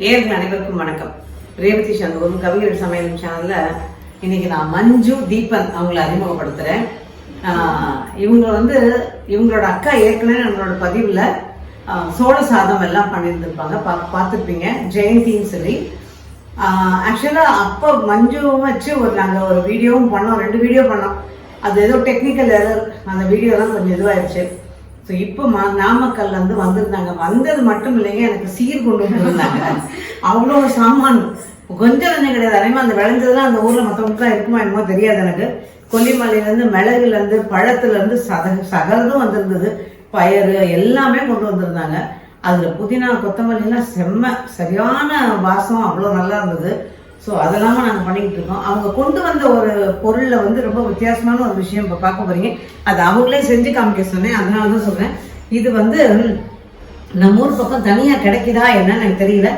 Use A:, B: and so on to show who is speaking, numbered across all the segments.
A: நேர்கள் அனைவருக்கும் வணக்கம். ரேவதி சண்முகம் கவிஞர் சமையல் சேனல்ல இன்னைக்கு நான் மஞ்சு தீபன் அவங்கள அறிமுகப்படுத்துறேன். இவங்க வந்து இவங்களோட அக்கா ஏற்கனவே நம்மளோட பதிவுல சோழ சாதம் எல்லாம் பண்ணியிருந்திருப்பாங்க. பா பார்த்துருப்பீங்க. ஜெயந்தின்னு சொல்லி. ஆக்சுவலாக அப்போ மஞ்சுவும் வச்சு ஒரு நாங்கள் ஒரு வீடியோவும் பண்ணோம். ரெண்டு வீடியோ பண்ணோம். அது ஏதோ டெக்னிக்கல் எரர் அந்த வீடியோலாம் கொஞ்சம் இதுவாயிடுச்சு ஸோ இப்போ மா நாமக்கல்லேருந்து வந்திருந்தாங்க. வந்தது மட்டும் இல்லைங்க எனக்கு சீர் கொண்டு வந்திருந்தாங்க. அவ்வளோ சாமான். கொஞ்சம் கொஞ்சம் கிடையாது. அதே மாதிரி அந்த விளைஞ்சதுலாம் அந்த ஊரில் மற்றவங்களுக்குலாம் இருக்குமா என்னமோ தெரியாது எனக்கு. கொல்லிமலையிலேருந்து மிளகுலேருந்து பழத்துலேருந்து சத சகலதும் வந்திருந்தது. பயறு எல்லாமே கொண்டு வந்திருந்தாங்க. அதில் புதினா கொத்தமல்லிலாம் செம்ம சரியான வாசம். அவ்வளோ நல்லா இருந்தது. ஸோ அதெல்லாம நாங்கள் பண்ணிக்கிட்டு இருக்கோம். அவங்க கொண்டு வந்த ஒரு பொருளில் வந்து ரொம்ப வித்தியாசமான ஒரு விஷயம் இப்போ பார்க்க போறீங்க. அது அவங்களே செஞ்சு காமிக்க சொன்னேன். அதனால தான் சொல்கிறேன் இது வந்து நம்ம ஊர் பக்கம் தனியாக கிடைக்குதா என்னன்னு எனக்கு தெரியல.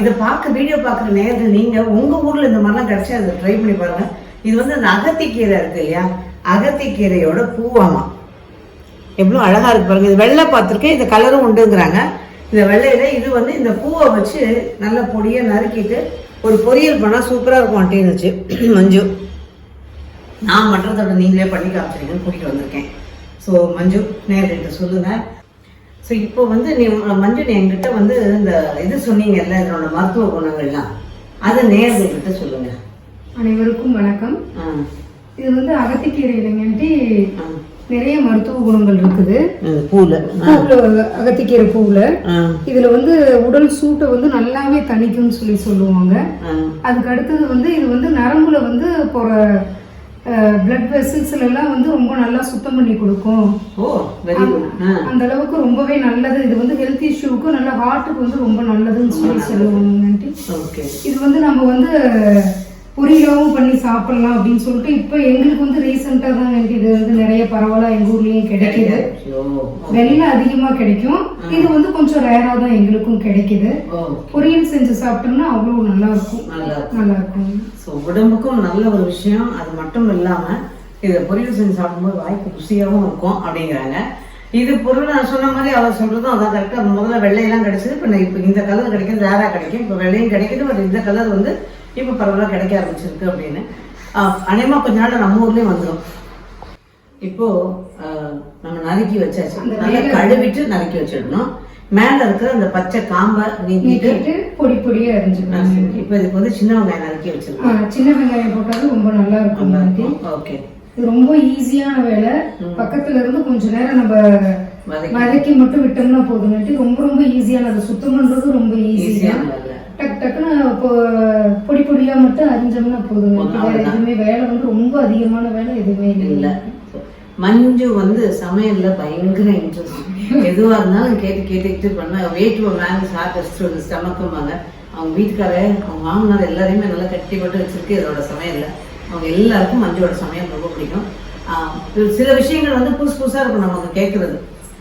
A: இதை பார்க்க வீடியோ பார்க்குற நேரத்தில் நீங்கள் உங்கள் ஊரில் இந்த மாதிரிலாம் கிடச்சி அதை ட்ரை பண்ணி பாருங்கள் இது வந்து அந்த அகத்திக்கீரை இருக்கு இல்லையா? அகத்திக்கீரையோட பூவாமா? எவ்வளோ அழகாக இருக்கு பாருங்கள் இது வெள்ளை பார்த்துருக்கேன். இந்த கலரும் உண்டுங்கிறாங்க. இந்த வெள்ளையில் இது வந்து இந்த பூவை வச்சு நல்ல பொடியை நறுக்கிட்டு ஒரு பொரியல் பண்ணால் சூப்பராக இருக்கும் அட்டைன்னு வச்சு மஞ்சு. நான் பண்ணுறதோட நீங்களே பண்ணி காமிச்சிருங்கன்னு கூட்டிகிட்டு வந்திருக்கேன். ஸோ மஞ்சு நேர்கிட்ட சொல்லுங்க. ஸோ இப்போ வந்து நீ மஞ்சு நீ என்கிட்ட வந்து இந்த இது சொன்னீங்கல்ல இதனோட மருத்துவ குணங்கள்லாம். அதை நேர்கிட்ட சொல்லுங்க.
B: அனைவருக்கும் வணக்கம். இது வந்து அகத்திக்கீரை இல்லைங்கன்ட்டு
A: ஆ.
B: நிறைய மருத்துவ குணங்கள் இருக்குது.
A: பூவில்.
B: பூவுல அகத்திக்கீரை பூவுல. இதுல வந்து உடல் சூட்டை வந்து நல்லாவே தணிக்கும்னு சொல்லி சொல்லுவாங்க. அதுக்கு அடுத்தது வந்து இது வந்து நரம்புல வந்து போற பிளட் வெசல்ஸ்ல எல்லாம் வந்து ரொம்ப நல்லா சுத்தம் பண்ணி கொடுக்கும்.
A: ஓ வெரி
B: அந்த அளவுக்கு ரொம்பவே நல்லது. இது வந்து ஹெல்த் இஷ்யூக்கு நல்ல ஹார்ட்டுக்கு வந்து ரொம்ப நல்லதுன்னு சொல்லி சொல்லுவாங்க இது வந்து நம்ம வந்து பொரியலாவும் பண்ணி சாப்பிடலாம் அப்படின்னு சொல்லிட்டு இப்போ எங்களுக்கு வந்து ரீசெண்டா தான் எனக்கு இது வந்து நிறைய பரவலா எங்க ஊர்லயும் கிடைக்குது. வெள்ளை அதிகமா கிடைக்கும். இது வந்து கொஞ்சம் ரேரா தான் எங்களுக்கும் கிடைக்குது. பொரியல் செஞ்சு சாப்பிட்டோம்னா அவ்வளவு நல்லா இருக்கும்.
A: நல்லா இருக்கும். ஸோ உடம்புக்கும் நல்ல ஒரு விஷயம். அது மட்டும் இல்லாம இதை பொரியல் செஞ்சு சாப்பிடும்போது வாய்க்கு ருசியாகவும் இருக்கும் அப்படிங்கிறாங்க. இது பொருள் நான் சொன்ன மாதிரி அவர் சொல்றதும் அதான் கரெக்டாக முதல்ல வெள்ளையெல்லாம் கிடைச்சது இப்போ இப்போ இந்த கலர் கிடைக்கும் ரேரா கிடைக்கும். இப்போ வெள்ளையும் கிடைக்குது பட் இந்த கலர் வந்து இப்போ பரவாயில்ல கிடைக்க ஆரம்பிச்சிருக்கு அப்படின்னு. அநேகமாக கொஞ்ச நாள் நம்ம ஊர்லேயும் வந்துடும் இப்போ நம்ம நறுக்கி வச்சாச்சு. நல்லா கழுவிட்டு நறுக்கி வச்சிடணும். மேல இருக்கிற அந்த பச்சை காம்பை நீக்கிட்டு
B: பொடி பொடியா அரிஞ்சுக்கலாம்
A: இப்போ இதுக்கு வந்து சின்ன வெங்காயம் நறுக்கி வச்சிருக்கோம்
B: சின்ன வெங்காயம் போட்டாலும் ரொம்ப நல்லா இருக்கும்.
A: ஓகே.
B: இது ரொம்ப ஈஸியான வேலை. பக்கத்துல இருந்து கொஞ்ச நேரம் நம்ம
A: வதக்கி.
B: மட்டும் விட்டோம்னா போதும் ரொம்ப ரொம்ப ஈஸியான அதை சுத்தம் பண்றது ரொம்ப ஈஸி
A: ஈஸியான வேலை.
B: டக் டக்குன்னு இப்போ பொடி பொடியா மட்டும் அரிஞ்சோம்னா
A: போதும்,
B: வேற. எதுவுமே வேலை வந்து ரொம்ப அதிகமான வேலை எதுவுமே
A: இல்ல. மஞ்சு வந்து சமையல்ல பயங்கர இன்ட்ரெஸ்ட் எதுவா இருந்தாலும் கேட்டு கேட்டுக்கிட்டு பண்ண வெயிட் வாங்கி சாப்பிட்டு ஸ்டமக்கும்பாங்க அவங்க வீட்டுக்காரே அவங்க மாமனார் எல்லாரையுமே நல்லா கட்டி போட்டு வச்சிருக்கு இதோட சமையல்ல. அவங்க எல்லாருக்கும் மஞ்சோட சமையல் ரொம்ப பிடிக்கும். சில விஷயங்கள் வந்து புதுசு புதுசா இருக்கும் நமக்கு கேட்கறது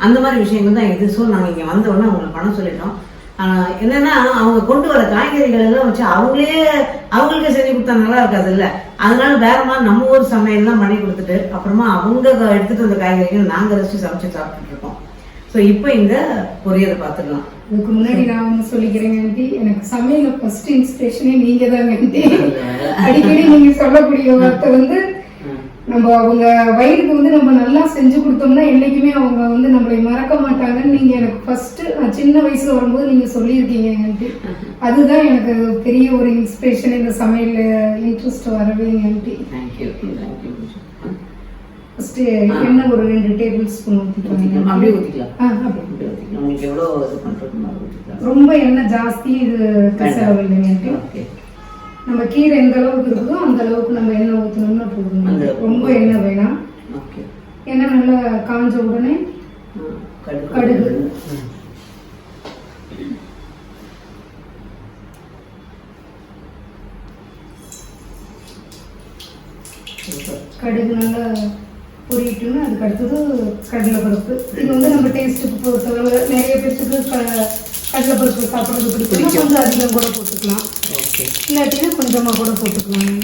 A: அந்த மாதிரி விஷயங்கள் தான் இது. ஸோ நாங்கள் இங்கே வந்த உடனே அவங்களை பண்ண சொல்லிட்டோம். என்னன்னா அவங்க கொண்டு வர காய்கறிகள் எல்லாம் வச்சு அவங்களே அவங்களுக்கு செஞ்சு கொடுத்தா நல்லா இருக்காது இல்ல? அதனால வேற மாதிரி நம்ம ஊர் சமையல்லாம் பண்ணி கொடுத்துட்டு அப்புறமா அவங்க எடுத்துட்டு வந்த காய்கறிகள் நாங்க ரசிச்சு சமைச்சு சாப்பிட்டுட்டு இருக்கோம். ஸோ இப்போ இந்த பொரியலை பார்த்துக்கலாம்
B: இதுக்கு முன்னாடி நான் ஒண்ணு சொல்லிக்கிறேங்க ஆண்டி. எனக்கு சமையல ஃபர்ஸ்ட் இன்ஸ்பிரேஷனே நீங்க தாங்க ஆண்டி. அடிக்கடி நீங்க சொல்லக்கூடிய வார்த்தை வந்து நம்ம அவங்க வயிறுக்கு வந்து நம்ம நல்லா செஞ்சு கொடுத்தோம்னா என்னைக்குமே அவங்க வந்து நம்மளை மறக்க மாட்டாங்கன்னு நீங்க எனக்கு ஃபர்ஸ்ட் நான் சின்ன வயசுல வரும்போது நீங்க சொல்லியிருக்கீங்க ஆண்டி. அதுதான் எனக்கு பெரிய ஒரு இன்ஸ்பிரேஷன் இந்த சமையல் இன்ட்ரெஸ்ட் வரவே ஆண்டி.
A: தேங்க்யூ தேங்க்யூ
B: ஃபர்ஸ்ட் எண்ணெய் ஒரு ரெண்டு டேபிள் ஸ்பூன் ஊற்றிக்கலாம்
A: அப்படியே ஊற்றிக்கலாம்
B: ஆ அப்படி
A: அப்படியே ஊற்றிக்கலாம் உங்களுக்கு எவ்வளோ இது பண்ணுறது மாதிரி ஊற்றிக்கலாம்
B: ரொம்ப எண்ணெய் ஜாஸ்தி இது செலவில்லைங்க ஆண்டி.
A: ஓகே
B: நம்ம கீரை எந்த அளவுக்கு இருக்குதோ அந்த அளவுக்கு நம்ம எண்ணெய் ஊற்றணும்னா போதும். ரொம்ப எண்ணெய் வேணாம். எண்ணெய் நல்லா காஞ்ச உடனே
A: கடுகு
B: கடுகு. நல்லா பொரியிட்டுன்னு அதுக்கு அடுத்தது கடலைப்பருப்பு. இது வந்து நம்ம டேஸ்ட்டுக்கு பொறுத்தளவு நிறைய பேர்த்துக்கு கடலைப்பருப்பு சாப்பிட்றது பிடிக்கும். கொஞ்சம் அதிகம் கூட போட்டுக்கலாம்.
A: ஓகே.
B: இல்லாட்டினா கொஞ்சமாக கூட போட்டுக்கலாம்.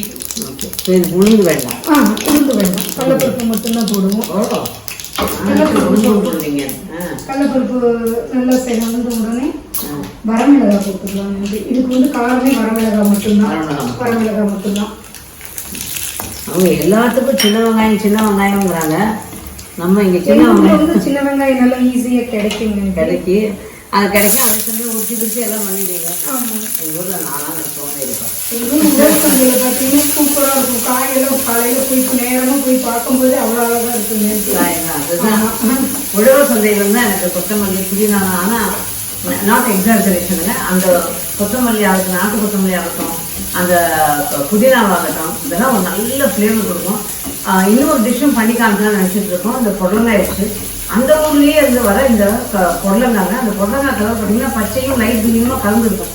A: ஓகே. இது உளுந்து வேண்டாம்
B: ஆ உளுந்து வேண்டாம் கடலைப்பருப்பு மட்டும்தான் போடுவோம்.
A: ஆ
B: கடலைப்பருப்பு நல்லா செவந்து உடனே வரமிளகா போட்டுக்கலாம். இதுக்கு வந்து காரமே வரமிளகா மட்டும்தான்.
A: வரமிளகா.
B: மட்டும்தான்.
A: அவங்க எல்லாத்துக்கும் சின்ன வெங்காயம் சின்ன வெங்காயம்ங்கிறாங்க. நம்ம இங்க சின்ன வெங்காயம்
B: சின்ன வெங்காயம் நல்லா ஈஸியா கிடைக்குங்க. ஆண்டி.
A: கிடைக்கி அது கிடைக்கும் அதே சமயம் உரிச்சு பிடிச்சி எல்லாம் பண்ணிடுவீங்க.
B: ஆமா.
A: எங்க ஊர்ல நானா இருக்கவும் இருப்பேன்
B: உழவு பார்த்தீங்கன்னா சூப்பரா இருக்கும். காயெல்லாம் காலையில போய் நேரமா போய் பார்க்கும்போது அவ்வளோ அழகா இருக்குங்க
A: அதுதான். உழவர் சந்தையில இருந்தா எனக்கு கொத்தமல்லி புதினா ஆனா நாட் எக்ஸாஜரேஷனுங்க அந்த கொத்தமல்லி ஆகட்டும் நாட்டு கொத்தமல்லி ஆகட்டும் அந்த புதினாவாகட்டும் இதெல்லாம் ஒரு நல்ல ஃப்ளேவர் கொடுக்கும். ஆஹ் இன்னொரு டிஷ்ஷும் பண்ணி காமிக்கலாம்னு நினச்சிட்டு இருக்கோம். இந்த புடலங்காய் வச்சு அந்த ஊர்லேயே இருந்து வர இந்த க- அந்த புடலங்காய் கலர் பார்த்தீங்கன்னா பச்சையும் லைட் கிரீனும் கலந்துருக்கும்.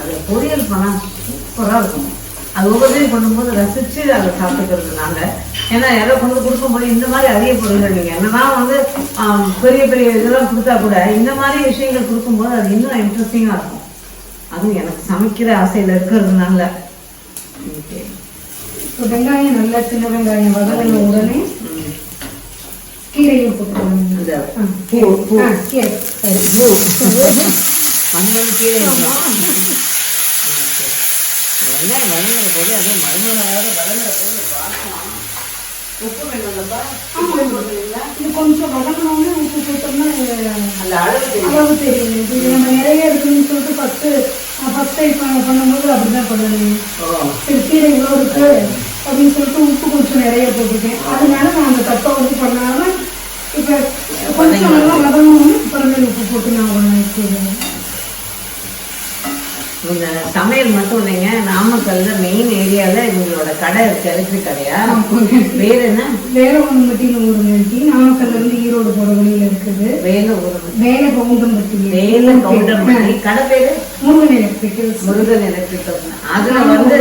A: அதில் பொரியல் பண்ணால் சூப்பராக இருக்கும். அது ஒவ்வொருத்தையும் பண்ணும்போது ரசித்து அதை சாப்பிட்டுக்கிறது நாங்கள் ஏன்னா யாரோ கொண்டு கொடுக்கும்போது இந்த மாதிரி அரிய பொருள்கள் நீங்கள் என்னன்னா வந்து பெரிய பெரிய இதெல்லாம் கொடுத்தா கூட இந்த மாதிரி விஷயங்கள் கொடுக்கும்போது அது இன்னும் இன்ட்ரெஸ்டிங்காக இருக்கும். அதுவும் எனக்கு சமைக்கிற ஆசையில் இருக்கிறதுனால. ஓகே
B: இப்போ வெங்காயம் நல்லா சின்ன வெங்காயம் வதங்கின உடனே கீரையும் போட்டுக்கணும்
A: இந்த
B: ஆ,
A: பூ பூ.
B: ஆ, கீரை
A: வெங்காயம் வதங்குற போது அதுவும் மருமகளாக வதங்குற போது உப்பு வேணும்லப்பா
B: இது கொஞ்சம் வதங்கினோடனே உப்பு போட்டோம்னா
A: அந்த அளவு தெரியும்.
B: அளவு தெரியும். இது நம்ம நிறைய இருக்குன்னு சொல்லிட்டு ஃபஸ்ட்டு ஃபஸ்ட் டைம் பண்ணும்போது அப்படிதான் பண்ணணும்
A: ஓ.
B: சரி கீரை இவ்வளோ இருக்கு அப்படின்னு சொல்லிட்டு உப்பு கொஞ்சம் நிறைய போட்டுருக்கேன் அதனால நான் அந்த தப்பை கொஞ்சம் நல்லா வதங்கணும்னு அப்புறமேல் உப்பு போட்டு நான்
A: இந்த சமையல் மட்டும் இல்லைங்க நாமக்கல்ல மெயின் ஏரியால இவங்களோட கடை இருக்கு எலக்ட்ரிக் கடையா? வேற என்ன?
B: வேற ஒன்று மட்டும் ஊருங்க நாமக்கல்ல இருந்து ஈரோடு போகிற வழியில இருக்குது.
A: வேலை ஒரு
B: வேலை கவுண்டம்பட்டி.
A: வேலை கவுண்டர் கடை பேரு?
B: முருகன் எலக்ட்ரிக்கல்ஸ்
A: முருகன் எலக்ட்ரிக்கல் அதுல வந்து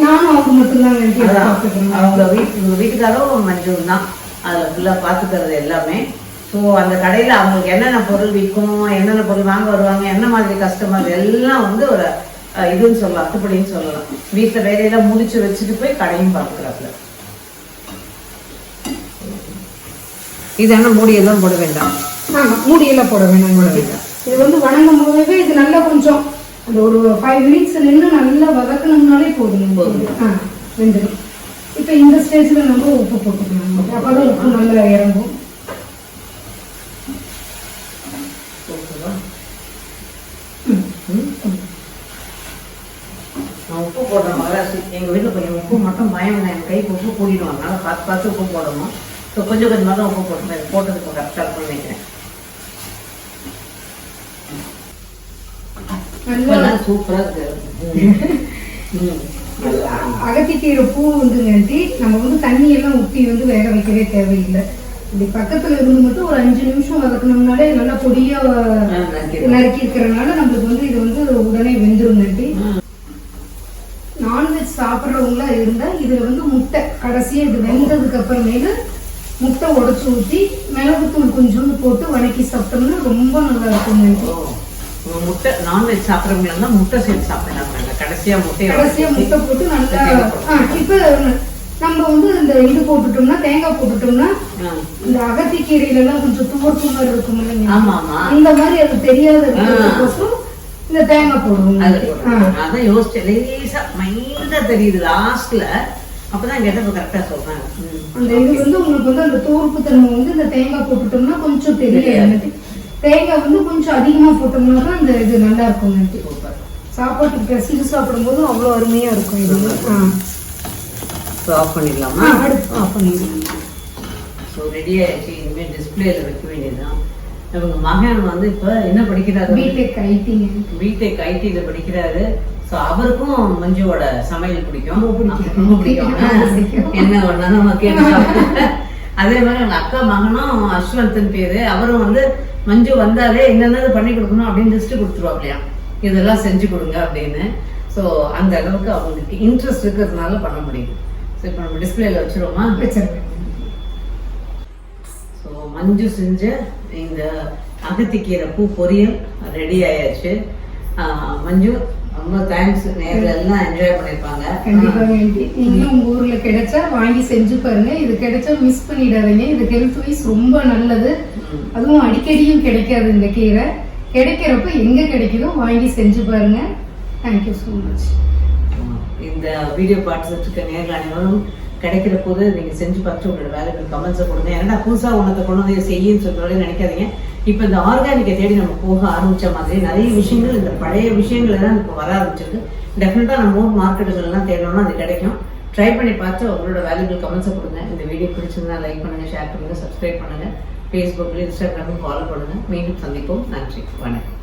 B: நானும் அவங்க மட்டும்தான்
A: அவங்க வீட்டு உங்க வீட்டுக்காரும் மஞ்சள் தான். அதில் ஃபுல்லாக பார்த்துக்கிறது எல்லாமே. ஸோ அந்த கடையில் அவங்களுக்கு என்னென்ன பொருள் விற்கும் என்னென்ன பொருள் வாங்க வருவாங்க என்ன மாதிரி கஸ்டமர் எல்லாம் வந்து ஒரு இதுன்னு சொல்லலாம் அத்துப்படின்னு சொல்லலாம். வீட்டில் வேலையெல்லாம் முடிச்சு வச்சுட்டு போய் கடையும் பார்க்குறாப்புல. இது என்ன மூடியெல்லாம் போட வேண்டாம்?
B: ஆமா மூடியெல்லாம் போட வேணாம்
A: போட வேண்டாம்.
B: இது வந்து வணங்கும் போதே இது நல்லா கொஞ்சம் அந்த ஒரு ஃபைவ் மினிட்ஸ் நின்று நல்லா வதக்கணும்னாலே போதும்.
A: போதும்.
B: ஆ வெந்துடும் இப்போ இந்த ஸ்டேஜில் நம்ம உப்பு போட்டுக்கலாம். அப்பதான் உப்பு நல்லா இறங்கும்?
A: நான் உப்பு போடுற மகாராசி எங்கள் வீட்டில் கொஞ்சம் உப்பு மட்டும் பயம் என் கைக்கு உப்பு கூடிடும். அதனால பார்த்து பார்த்து உப்பு போடணும். ஸோ கொஞ்சம் கொஞ்சமாக தான் உப்பு போட்டுருந்தேன் போட்டது இப்போ கரெக்டாக இருக்கும்னு நினைக்கிறேன்
B: நல்லா
A: சூப்பராக இருக்கு.
B: அகத்திக்கீரை பூ வந்துங்க ஆண்டி நம்ம வந்து தண்ணி எல்லாம் ஊற்றி வந்து வேக வைக்கவே தேவையில்லை. இப்படி பக்கத்துல இருந்து மட்டும் ஒரு அஞ்சு நிமிஷம் வதக்கணும்னாலே நல்லா பொடியா. நறுக்கி இருக்கிறதுனால நம்மளுக்கு வந்து இது வந்து உடனே வெந்துரும் ஆண்டி நான்வெஜ் சாப்பிட்றவங்களா இருந்தா இதுல வந்து முட்டை கடைசியா இது வெந்ததுக்கு அப்புறமேலு முட்டை உடைச்சு ஊற்றி மிளகுத்தூள் கொஞ்சோண்டு போட்டு வணக்கி சாப்பிட்டோம்னா ரொம்ப நல்லா இருக்கும்
A: முட்டை நான்வெஜ் சாப்பிட்றவங்களா முட்டை சேர்த்து சாப்பிடலாம். கடைசியாக முட்டையை
B: கடைசியா முட்டை போட்டு நல்லா இப்ப நம்ம வந்து இந்த இது போட்டுட்டோம்னா தேங்காய் போட்டுட்டோம்னா. இந்த அகத்திக்கீரையில எல்லாம் கொஞ்சம் துவர்ப்பு மாதிரி இருக்கும் இல்லைங்க? அந்த மாதிரி அது தெரியாத இந்த தேங்காய் போடுவோம்.
A: அதான் யோசிச்சேன். லேசா மைல்டா தெரியுது லாஸ்ட்ல அப்பதான் கேட்டப்ப கரெக்டா சொல்றேன் ம்.
B: அந்த இது வந்து உங்களுக்கு வந்து அந்த தோர்ப்பு தன்மை வந்து இந்த தேங்காய் போட்டுட்டோம்னா கொஞ்சம் தெரியாது. தேங்காய் வந்து கொஞ்சம் அதிகமா போட்டோம்னா தான் அந்த இது நல்லா இருக்கும்
A: சூப்பர்
B: சாப்பாட்டுக்கு பிசைஞ்சு சாப்பிடும்போது அவ்வளோ அருமையா இருக்கும் இது. ஆ.
A: ஸோ ஆஃப் பண்ணிடலாமா?
B: அடுத்து ஆஃப் பண்ணிடுங்க
A: ஸோ ரெடி ஆயிடுச்சு. இனிமேல் டிஸ்பிளேல வைக்க வேண்டியதுதான். இவங்க மகன் வந்து இப்போ என்ன படிக்கிறாரு?
B: பிடெக் ஐடிங்க
A: பிடெக் ஐடியில் படிக்கிறாரு. ஸோ அவருக்கும் மஞ்சுவோட சமையல் பிடிக்கும்.
B: ரொம்ப பிடிக்கும்.
A: என்ன ஒண்ணா நம்ம கேட்டு. அதே மாதிரி அவங்க அக்கா மகனும் அஸ்வந்தன் பேரு. அவரும் வந்து மஞ்சு வந்தாலே என்னென்னது பண்ணி கொடுக்கணும் அப்படின்னு லிஸ்ட் கொடுத்துருவாங்களையா இதெல்லாம் செஞ்சு கொடுங்க அப்படின்னு. ஸோ அந்த அளவுக்கு அவங்களுக்கு இன்ட்ரெஸ்ட் இருக்கிறதுனால பண்ண முடியும் ஸோ இப்போ நம்ம டிஸ்பிளேல வச்சிருவோமா? ஸோ மஞ்சு செஞ்ச இந்த அகத்திக்கீரை பூ பொரியல் ரெடி ஆயாச்சு. மஞ்சு ரொம்ப தேங்க்ஸ் நேரில் எல்லாம் என்ஜாய் பண்ணியிருப்பாங்க
B: கண்டிப்பா வேண்டி. நீங்களும் உங்க ஊர்ல கிடைச்சா வாங்கி செஞ்சு பாருங்க. இது கிடைச்சா மிஸ் பண்ணிடாதீங்க. இது ஹெல்த் வைஸ் ரொம்ப நல்லது. அதுவும் அடிக்கடியும் கிடைக்காது இந்த கீரை. கிடைக்கிறப்ப எங்க கிடைக்குதோ வாங்கி செஞ்சு பாருங்க. தேங்க்யூ ஸோ மச்
A: இந்த வீடியோ பார்த்துட்டு நேரில் அனைவரும் கிடைக்கிற போது நீங்க செஞ்சு பார்த்து உங்களோட வேலைகள் கமெண்ட்ஸை கொடுங்க. ஏன்னா புதுசா உணத்தை கொண்டு வந்து செய்யுன்னு சொல்றோட நினைக்காதீங்க. இப்போ இந்த ஆர்கானிக்கை தேடி நம்ம போக ஆரம்பிச்ச மாதிரி நிறைய விஷயங்கள் இந்த பழைய விஷயங்கள் எல்லாம் இப்போ வர ஆரம்பிச்சிருக்கு. டெஃபினட்டாக நம்ம ஊர் மார்க்கெட்டுகள்லாம் தேடணும்னா அது கிடைக்கும். ட்ரை பண்ணி பார்த்து உங்களோட வேல்யூபிள் கமெண்ட்ஸை கொடுங்க. இந்த வீடியோ பிடிச்சிருந்தா லைக் பண்ணுங்க ஷேர் பண்ணுங்கள் சப்ஸ்கிரைப் பண்ணுங்கள் ஃபேஸ்புக்ல இன்ஸ்டாகிராமில் ஃபாலோ பண்ணுங்கள் மீண்டும் சந்திப்போம். நன்றி. வணக்கம்.